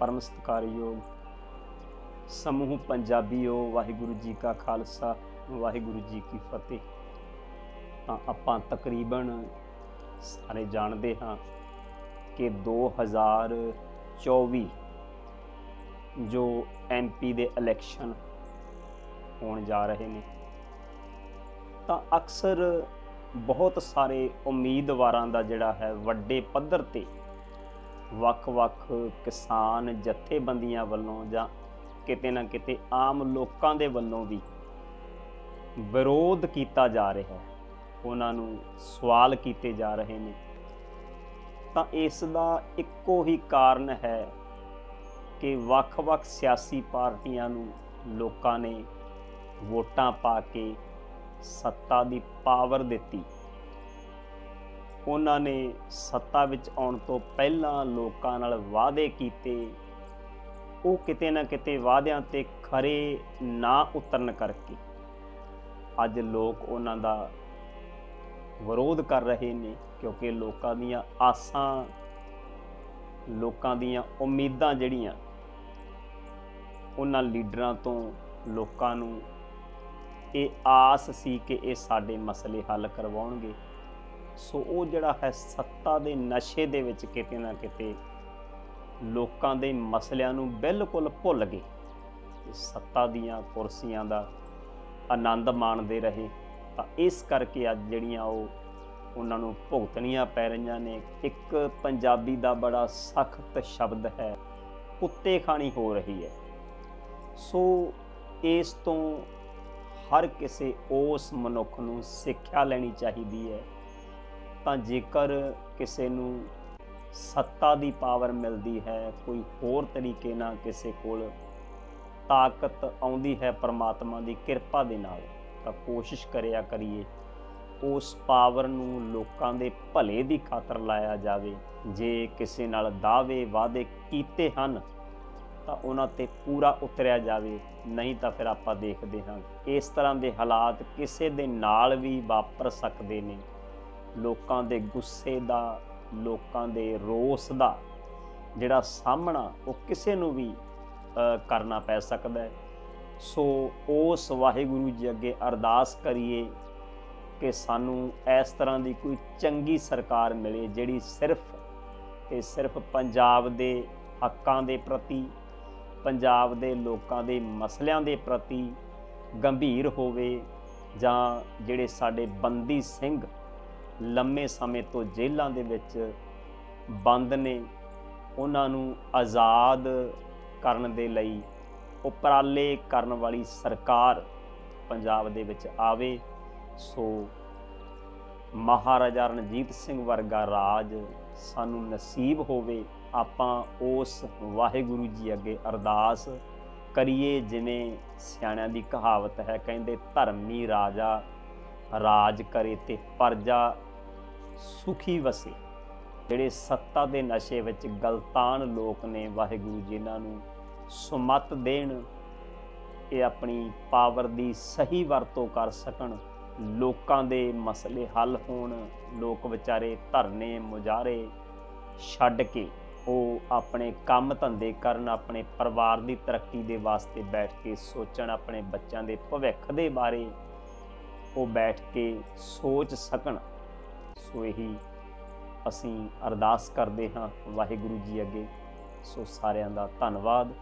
ਪਰਮ ਸਤਿਕਾਰਯੋਗ ਸਮੂਹ ਪੰਜਾਬੀਓ, ਵਾਹਿਗੁਰੂ ਜੀ ਕਾ ਖਾਲਸਾ, ਵਾਹਿਗੁਰੂ ਜੀ ਕੀ ਫਤਿਹ। ਤਾਂ ਆਪਾਂ ਤਕਰੀਬਨ ਸਾਰੇ ਜਾਣਦੇ ਹਾਂ ਕਿ 2024 ਜੋ ਐਮਪੀ ਦੇ ਇਲੈਕਸ਼ਨ ਹੋਣ ਜਾ ਰਹੇ ਨੇ, ਤਾਂ ਅਕਸਰ ਬਹੁਤ ਸਾਰੇ ਉਮੀਦਵਾਰਾਂ ਦਾ ਜਿਹੜਾ ਹੈ ਵੱਡੇ ਪੱਧਰ ਤੇ ਵੱਖ-ਵੱਖ ਕਿਸਾਨ ਜਥੇਬੰਦੀਆਂ ਵੱਲੋਂ ਜਾਂ ਕਿਤੇ ਨਾ ਕਿਤੇ ਆਮ ਲੋਕਾਂ ਦੇ ਵੱਲੋਂ ਵੀ ਵਿਰੋਧ ਕੀਤਾ ਜਾ ਰਿਹਾ ਹੈ। ਉਹਨਾਂ ਨੂੰ ਸਵਾਲ ਕੀਤੇ ਜਾ ਰਹੇ ਨੇ। ਤਾਂ ਇਸ ਦਾ ਇੱਕੋ ਹੀ ਕਾਰਨ ਹੈ ਕਿ ਵੱਖ-ਵੱਖ ਸਿਆਸੀ ਪਾਰਟੀਆਂ ਨੂੰ ਲੋਕਾਂ ਨੇ ਵੋਟਾਂ ਪਾ ਕੇ ਸੱਤਾ ਦੀ ਪਾਵਰ ਦਿੱਤੀ। ਉਹਨਾਂ ਨੇ ਸੱਤਾ ਵਿੱਚ ਆਉਣ ਤੋਂ ਪਹਿਲਾਂ ਲੋਕਾਂ ਨਾਲ ਵਾਅਦੇ ਕੀਤੇ। ਉਹ ਕਿਤੇ ਨਾ ਕਿਤੇ ਵਾਅਦਿਆਂ ਤੇ ਖਰੇ ਨਾ ਉਤਰਨ ਕਰਕੇ ਅੱਜ ਲੋਕ ਉਹਨਾਂ ਦਾ ਵਿਰੋਧ ਕਰ ਰਹੇ ਨੇ, ਕਿਉਂਕਿ ਲੋਕਾਂ ਦੀਆਂ ਆਸਾਂ, ਲੋਕਾਂ ਦੀਆਂ ਉਮੀਦਾਂ ਜਿਹੜੀਆਂ, ਉਹਨਾਂ ਲੀਡਰਾਂ ਤੋਂ ਲੋਕਾਂ ਨੂੰ ਇਹ ਆਸ ਸੀ ਕਿ ਇਹ ਸਾਡੇ ਮਸਲੇ ਹੱਲ ਕਰਵਾਉਣਗੇ। ਸੋ ਉਹ ਜਿਹੜਾ ਹੈ ਸੱਤਾ ਦੇ ਨਸ਼ੇ ਦੇ ਵਿੱਚ ਕਿਤੇ ਨਾ ਕਿਤੇ ਲੋਕਾਂ ਦੇ ਮਸਲਿਆਂ ਨੂੰ ਬਿਲਕੁਲ ਭੁੱਲ ਗਏ ਤੇ ਸੱਤਾ ਦੀਆਂ ਕੁਰਸੀਆਂ ਦਾ ਆਨੰਦ ਮਾਣਦੇ ਰਹੇ। ਤਾਂ ਇਸ ਕਰਕੇ ਅੱਜ ਜਿਹੜੀਆਂ ਉਹ ਉਹਨਾਂ ਨੂੰ ਭੁਗਤਣੀਆਂ ਪੈ ਰਹੀਆਂ ਨੇ। ਇੱਕ ਪੰਜਾਬੀ ਦਾ ਬੜਾ ਸਖਤ ਸ਼ਬਦ ਹੈ, ਕੁੱਤੇ ਖਾਣੀ ਹੋ ਰਹੀ ਹੈ। ਸੋ ਇਸ ਤੋਂ ਹਰ ਕਿਸੇ ਉਸ ਮਨੁੱਖ ਨੂੰ ਸਿੱਖਿਆ ਲੈਣੀ ਚਾਹੀਦੀ ਹੈ। ਤਾਂ ਜੇਕਰ ਕਿਸੇ ਨੂੰ ਸੱਤਾ ਦੀ ਪਾਵਰ ਮਿਲਦੀ ਹੈ, ਕੋਈ ਹੋਰ ਤਰੀਕੇ ਨਾਲ ਕਿਸੇ ਕੋਲ ਤਾਕਤ ਆਉਂਦੀ ਹੈ ਪਰਮਾਤਮਾ ਦੀ ਕਿਰਪਾ ਦੇ ਨਾਲ, ਤਾਂ ਕੋਸ਼ਿਸ਼ ਕਰਿਆ ਕਰੀਏ ਉਸ ਪਾਵਰ ਨੂੰ ਲੋਕਾਂ ਦੇ ਭਲੇ ਦੀ ਖਾਤਰ ਲਾਇਆ ਜਾਵੇ। ਜੇ ਕਿਸੇ ਨਾਲ ਦਾਅਵੇ ਵਾਅਦੇ ਕੀਤੇ ਹਨ, ਤਾਂ ਉਹਨਾਂ ਤੇ ਪੂਰਾ ਉਤਰਿਆ ਜਾਵੇ, ਨਹੀਂ ਤਾਂ ਫਿਰ ਆਪਾਂ ਦੇਖਦੇ ਹਾਂ, ਇਸ ਤਰ੍ਹਾਂ ਦੇ ਹਾਲਾਤ ਕਿਸੇ ਦੇ ਨਾਲ ਵੀ ਵਾਪਰ ਸਕਦੇ ਨੇ। ਲੋਕਾਂ ਦੇ ਗੁੱਸੇ ਦਾ, ਲੋਕਾਂ ਦੇ ਰੋਸ ਦਾ ਜਿਹੜਾ ਸਾਹਮਣਾ ਉਹ ਕਿਸੇ ਨੂੰ ਵੀ ਕਰਨਾ ਪੈ ਸਕਦਾ ਹੈ। ਸੋ ਉਸ ਵਾਹਿਗੁਰੂ ਜੀ ਅੱਗੇ ਅਰਦਾਸ ਕਰੀਏ ਕਿ ਸਾਨੂੰ ਇਸ ਤਰ੍ਹਾਂ ਦੀ ਕੋਈ ਚੰਗੀ ਸਰਕਾਰ ਮਿਲੇ ਜਿਹੜੀ ਸਿਰਫ ਤੇ ਸਿਰਫ ਪੰਜਾਬ ਦੇ ਹੱਕਾਂ ਦੇ ਪ੍ਰਤੀ, ਪੰਜਾਬ ਦੇ ਲੋਕਾਂ ਦੇ ਮਸਲਿਆਂ ਦੇ ਪ੍ਰਤੀ ਗੰਭੀਰ ਹੋਵੇ ਜਾਂ ਜਿਹੜੇ ਸਾਡੇ ਬੰਦੀ ਸਿੰਘ ਲੰਮੇ ਸਮੇਂ ਤੋਂ ਜੇਲ੍ਹਾਂ ਦੇ ਵਿੱਚ ਬੰਦ ਨੇ, ਉਹਨਾਂ ਨੂੰ ਆਜ਼ਾਦ ਕਰਨ ਦੇ ਲਈ ਉਪਰਾਲੇ ਕਰਨ ਵਾਲੀ ਸਰਕਾਰ ਪੰਜਾਬ ਦੇ ਵਿੱਚ ਆਵੇ, ਸੋ ਮਹਾਰਾਜਾ ਰਣਜੀਤ ਸਿੰਘ ਵਰਗਾ ਰਾਜ ਸਾਨੂੰ ਨਸੀਬ ਹੋਵੇ, ਆਪਾਂ ਉਸ ਵਾਹਿਗੁਰੂ ਜੀ ਅੱਗੇ ਅਰਦਾਸ ਕਰੀਏ, ਜਿਵੇਂ ਸਿਆਣਿਆਂ ਦੀ ਕਹਾਵਤ ਹੈ, ਕਹਿੰਦੇ ਧਰਮੀ ਰਾਜਾ ਰਾਜ ਕਰੇ ਤੇ ਪਰਜਾ। ਸੁਖੀ ਵਸੇ। ਜਿਹੜੇ ਸੱਤਾ ਦੇ ਨਸ਼ੇ ਵਿੱਚ ਗਲਤਾਨ ਲੋਕ ਨੇ ਵਾਹਿਗੁਰੂ ਜੀ ਇਹਨਾਂ ਨੂੰ ਸੁਮਤ ਦੇਣ, ਇਹ ਆਪਣੀ ਪਾਵਰ ਦੀ ਸਹੀ ਵਰਤੋਂ ਕਰ ਸਕਣ, ਲੋਕਾਂ ਦੇ ਮਸਲੇ ਹੱਲ ਹੋਣ, ਲੋਕ ਵਿਚਾਰੇ ਧਰਨੇ ਮੁਜ਼ਾਰੇ ਛੱਡ ਕੇ ਉਹ ਆਪਣੇ ਕੰਮ ਧੰਦੇ ਕਰਨ, ਆਪਣੇ ਪਰਿਵਾਰ ਦੀ ਤਰੱਕੀ ਦੇ ਵਾਸਤੇ ਬੈਠ ਕੇ ਸੋਚਣ, ਆਪਣੇ ਬੱਚਿਆਂ ਦੇ ਭਵਿੱਖ ਦੇ ਬਾਰੇ ਉਹ ਬੈਠ ਕੇ ਸੋਚ ਸਕਣ। ਸੋ ਇਹੀ ਅਸੀਂ ਅਰਦਾਸ ਕਰਦੇ ਹਾਂ ਵਾਹਿਗੁਰੂ ਜੀ ਅੱਗੇ। ਸੋ ਸਾਰਿਆਂ ਦਾ ਧੰਨਵਾਦ।